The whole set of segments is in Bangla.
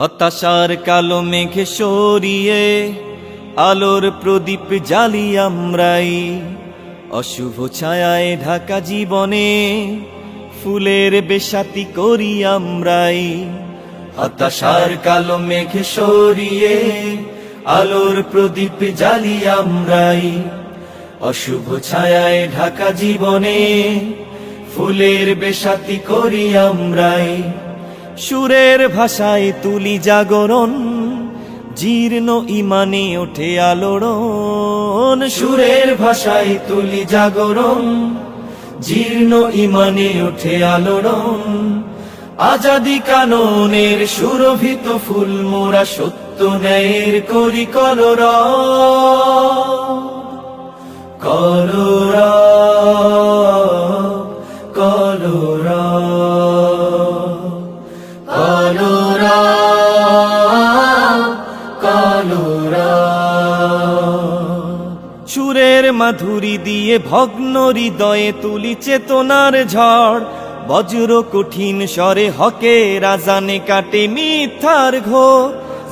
হতাশার কালো মেঘে সরিয়ে আলোর প্রদীপ জ্বালি আমরাই। অশুভ ছায়ায় ঢাকা জীবনে ফুলের বেশাতি করি আমরাই। হতাশার কালো মেঘে সরিয়ে আলোর প্রদীপ জ্বালি আমরাই। অশুভ ছায়ায় ঢাকা জীবনে ফুলের বেশাতি করি আমরাই। সুরের ভাষায় তুলি জাগরণ, জীর্ণ ইমানে ওঠে আলোড়ন। সুরের ভাষায় তুলি জাগরণ, জীর্ণ ইমানে ওঠে আলোড়ন। আজাদি কাননের সুরভিত ফুল মোরা সত্য ন্যায়ের করি কলর কলরা সুরের মাধুরী দিয়ে ভগ্ন হৃদয়ে তুলি চেতনার ঝড়। বজ্র কঠিন স্বরে হকে রাজানে কাটে মিথ্যার ঘোর।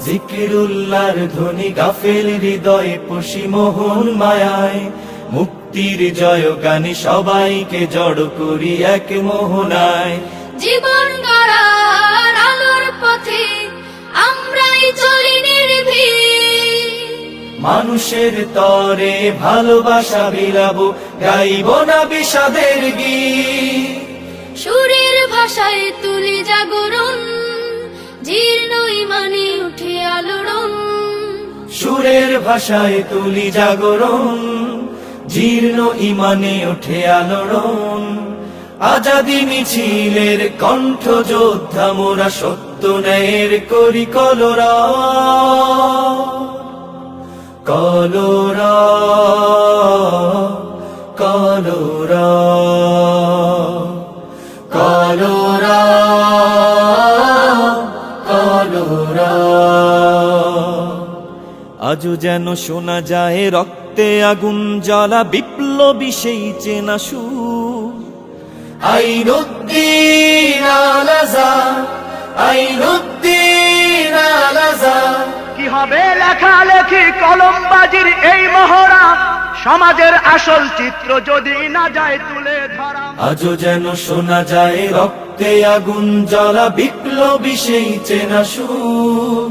জিকিরুল্লার ধ্বনি গাফেল হৃদয়ে পশি মোহন মায়ায়। মুক্তির জয় গানে সবাইকে জড় করি এক মোহনায়। জীবন গড়ার মানুষের তরে ভালোবাসা বিলাবো গাইব না বিষাদের গীত। সুরের ভাষায় তুলি জাগরণ জীর্ণ ইমানে উঠে আলোড়ন। সুরের ভাষায় তুলি জাগরণ জীর্ণ ইমানে ওঠে আলোড়ন। আজাদি মিছিলের কণ্ঠ যোদ্ধা মোরা সত্য ন্যায়ের করি কলরা কলরা যেন শোনা যায় রক্তে আগুন জ্বালা বিপ্লবী সেই চেনা সুর। আইনুদ্দিন আলাজা আইনুদ্দিন লেখালেখি কলমবাজির এই মহড়া সমাজের আসল চিত্র যদি না যায় তুলে ধরা। আজও যেন শোনা যায় রক্তে আগুন জ্বালা বিপ্লবী সেই চেনা সুর।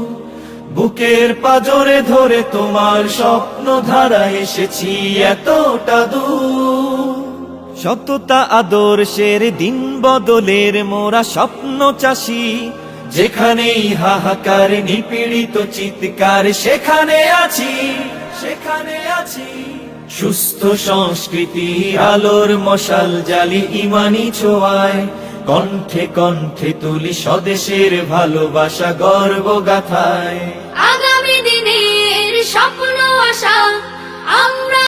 বুকের পাজরে ধরে তোমার স্বপ্ন ধারা এসেছি এতটা দূর। সততা আদর্শের দিন বদলের মোরা স্বপ্ন চাষি। যেখানেই হাহাকার নিপীড়িত চিৎকার, সেখানে আছি সেখানে আছি। সুস্থ সংস্কৃতি, আলোর মশাল জালি ইমানি ছোঁয়ায়। কণ্ঠে কণ্ঠে তুলি স্বদেশের ভালোবাসা গর্ব গাথায়। আগামী দিনের স্বপ্ন আশা